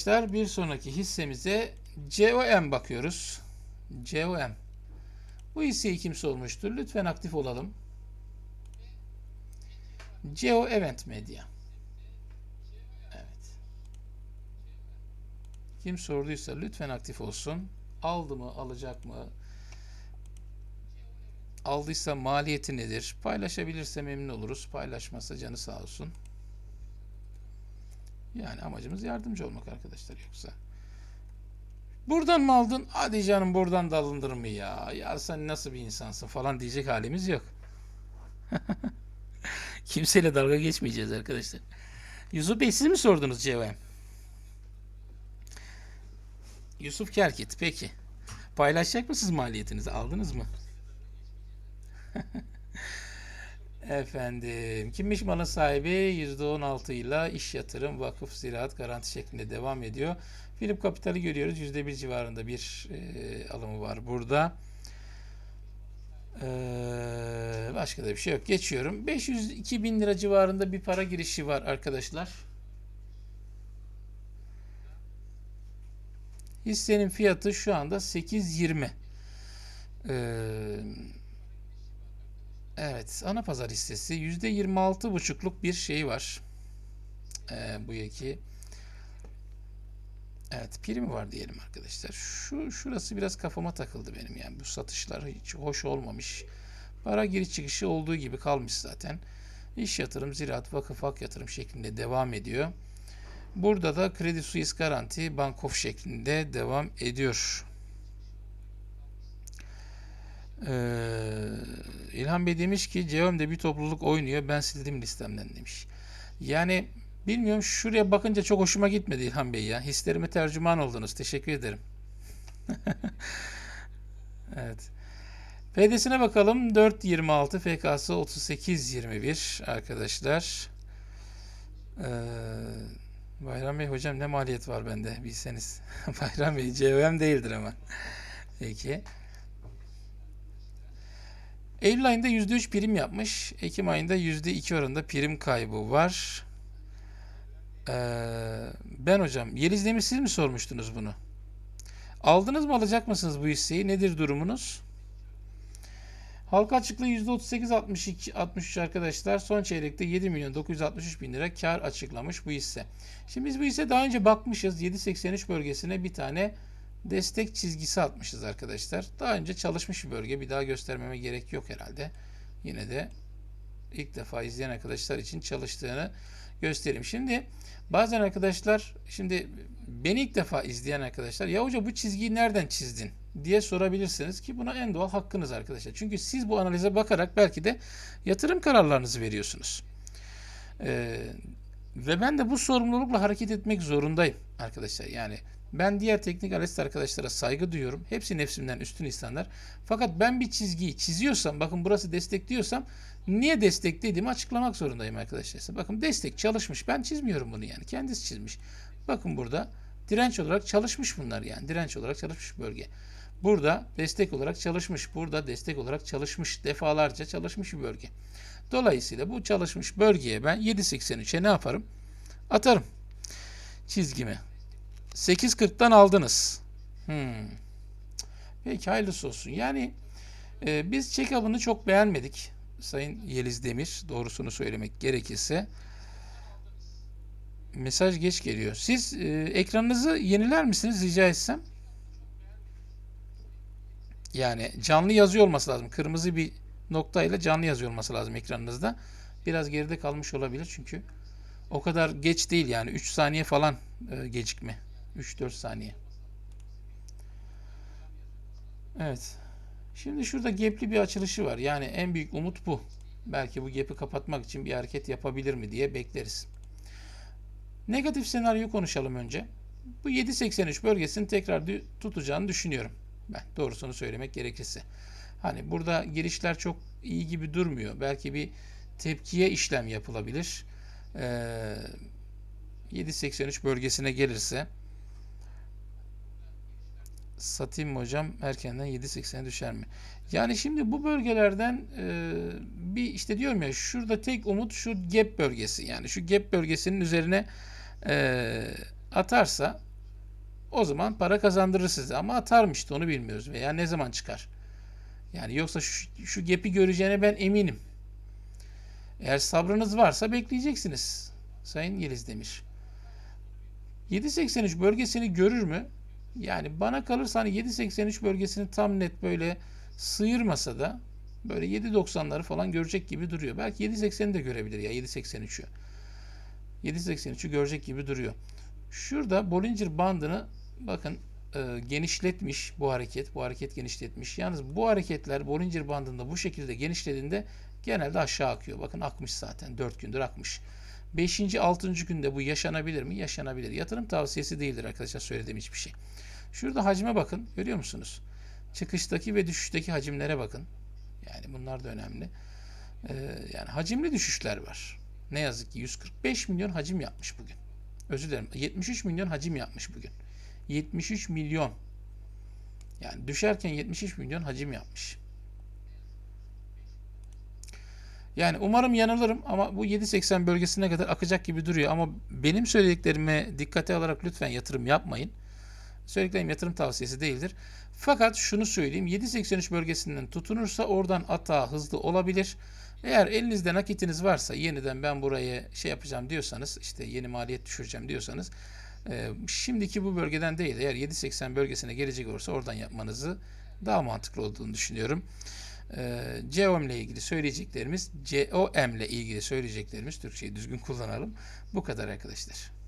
Arkadaşlar bir sonraki hissemize COM bakıyoruz. COM. Bu hisseyi kim sormuştur? Lütfen aktif olalım. Geo Event Media. Evet. Kim sorduysa lütfen aktif olsun. Aldı mı, alacak mı? Aldıysa maliyeti nedir? Paylaşabilirse memnun oluruz. Paylaşmazsa canı sağ olsun. Yani amacımız yardımcı olmak arkadaşlar yoksa. Buradan mı aldın? Hadi canım buradan da alınır mı ya? Ya sen nasıl bir insansın falan diyecek halimiz yok. Kimseyle dalga geçmeyeceğiz arkadaşlar. Yusuf Bey siz mi sordunuz CVM? Yusuf Kerkit peki. Paylaşacak mısınız maliyetinizi? Aldınız mı? Efendim, kimmiş malın sahibi %16 ile iş yatırım, vakıf, ziraat, garanti şeklinde devam ediyor. Philip Kapital'i görüyoruz. %1 civarında bir e, alımı var burada. Ee, başka da bir şey yok. Geçiyorum. 502 bin lira civarında bir para girişi var arkadaşlar. Hissenin fiyatı şu anda 8.20. Ee, evet, ana pazar hissesi %26,5'luk bir şey var. Ee, bu yaki Evet, primi var diyelim arkadaşlar. Şu şurası biraz kafama takıldı benim yani. Bu satışlar hiç hoş olmamış. Para giriş çıkışı olduğu gibi kalmış zaten. İş yatırım, ziraat, vakıf, hak yatırım şeklinde devam ediyor. Burada da kredi suisse garanti bankof şeklinde devam ediyor. Ee, İlhan Bey demiş ki Cevam'da bir topluluk oynuyor. Ben sildim listemden demiş. Yani bilmiyorum şuraya bakınca çok hoşuma gitmedi İlhan Bey ya. Hislerime tercüman oldunuz. Teşekkür ederim. evet. PD'sine bakalım. 4.26 FK'sı 38.21 arkadaşlar. Ee, Bayram Bey hocam ne maliyet var bende bilseniz. Bayram Bey CVM değildir ama. Peki. Eylül ayında %3 prim yapmış. Ekim ayında %2 oranında prim kaybı var. Ee, ben hocam Yeliz Demir siz mi sormuştunuz bunu? Aldınız mı alacak mısınız bu hisseyi? Nedir durumunuz? Halka açıklığı %38 62 63 arkadaşlar. Son çeyrekte 7 milyon 963 bin lira kar açıklamış bu hisse. Şimdi biz bu hisse daha önce bakmışız. 7.83 bölgesine bir tane destek çizgisi atmışız arkadaşlar. Daha önce çalışmış bir bölge. Bir daha göstermeme gerek yok herhalde. Yine de ilk defa izleyen arkadaşlar için çalıştığını göstereyim. Şimdi bazen arkadaşlar şimdi beni ilk defa izleyen arkadaşlar ya hoca bu çizgiyi nereden çizdin diye sorabilirsiniz ki buna en doğal hakkınız arkadaşlar. Çünkü siz bu analize bakarak belki de yatırım kararlarınızı veriyorsunuz. Ee, ve ben de bu sorumlulukla hareket etmek zorundayım arkadaşlar. Yani ben diğer teknik analist arkadaşlara saygı duyuyorum. Hepsi nefsimden üstün insanlar. Fakat ben bir çizgiyi çiziyorsam, bakın burası destekliyorsam niye desteklediğimi açıklamak zorundayım arkadaşlar. Bakın destek çalışmış. Ben çizmiyorum bunu yani. Kendisi çizmiş. Bakın burada direnç olarak çalışmış bunlar yani. Direnç olarak çalışmış bölge. Burada destek olarak çalışmış. Burada destek olarak çalışmış. Defalarca çalışmış bir bölge. Dolayısıyla bu çalışmış bölgeye ben 7.83'e ne yaparım? Atarım çizgimi. 8.40'dan aldınız. Hmm. Peki hayırlısı olsun. Yani e, biz check-up'ını çok beğenmedik. Sayın Yeliz Demir doğrusunu söylemek gerekirse. Mesaj geç geliyor. Siz e, ekranınızı yeniler misiniz rica etsem? Yani canlı yazıyor olması lazım. Kırmızı bir noktayla canlı yazıyor olması lazım ekranınızda. Biraz geride kalmış olabilir çünkü o kadar geç değil yani 3 saniye falan e, gecikme. 3-4 saniye. Evet. Şimdi şurada gap'li bir açılışı var. Yani en büyük umut bu. Belki bu gap'i kapatmak için bir hareket yapabilir mi diye bekleriz. Negatif senaryo konuşalım önce. Bu 7.83 bölgesini tekrar tutacağını düşünüyorum. Ben doğrusunu söylemek gerekirse. Hani burada girişler çok iyi gibi durmuyor. Belki bir tepkiye işlem yapılabilir. Ee, 7.83 bölgesine gelirse satayım mı hocam erkenden 7.80'e düşer mi? Yani şimdi bu bölgelerden e, bir işte diyorum ya şurada tek umut şu gap bölgesi yani şu gap bölgesinin üzerine e, atarsa O zaman para kazandırır size ama atar mı işte onu bilmiyoruz veya ne zaman çıkar. Yani yoksa şu, şu gap'i göreceğine ben eminim. Eğer sabrınız varsa bekleyeceksiniz. Sayın Yeliz Demir. 7.83 bölgesini görür mü? Yani bana kalırsa hani 7.83 bölgesini tam net böyle sıyırmasa da böyle 7.90'ları falan görecek gibi duruyor. Belki 7.80'i de görebilir ya 7.83'ü. 7.83'ü görecek gibi duruyor. Şurada Bollinger bandını bakın e, genişletmiş bu hareket. Bu hareket genişletmiş. Yalnız bu hareketler Bollinger bandında bu şekilde genişlediğinde genelde aşağı akıyor. Bakın akmış zaten. 4 gündür akmış. 5. 6. günde bu yaşanabilir mi? Yaşanabilir. Yatırım tavsiyesi değildir arkadaşlar söylediğim hiçbir şey. Şurada hacme bakın. Görüyor musunuz? Çıkıştaki ve düşüşteki hacimlere bakın. Yani bunlar da önemli. Ee, yani hacimli düşüşler var. Ne yazık ki 145 milyon hacim yapmış bugün. Özür dilerim. 73 milyon hacim yapmış bugün. 73 milyon. Yani düşerken 73 milyon hacim yapmış. Yani umarım yanılırım ama bu 7.80 bölgesine kadar akacak gibi duruyor. Ama benim söylediklerime dikkate alarak lütfen yatırım yapmayın. Söylediklerim yatırım tavsiyesi değildir. Fakat şunu söyleyeyim 7.83 bölgesinden tutunursa oradan atağa hızlı olabilir. Eğer elinizde nakitiniz varsa yeniden ben buraya şey yapacağım diyorsanız işte yeni maliyet düşüreceğim diyorsanız e, şimdiki bu bölgeden değil eğer 7.80 bölgesine gelecek olursa oradan yapmanızı daha mantıklı olduğunu düşünüyorum. E, COM ile ilgili söyleyeceklerimiz COM ile ilgili söyleyeceklerimiz Türkçeyi düzgün kullanalım. Bu kadar arkadaşlar.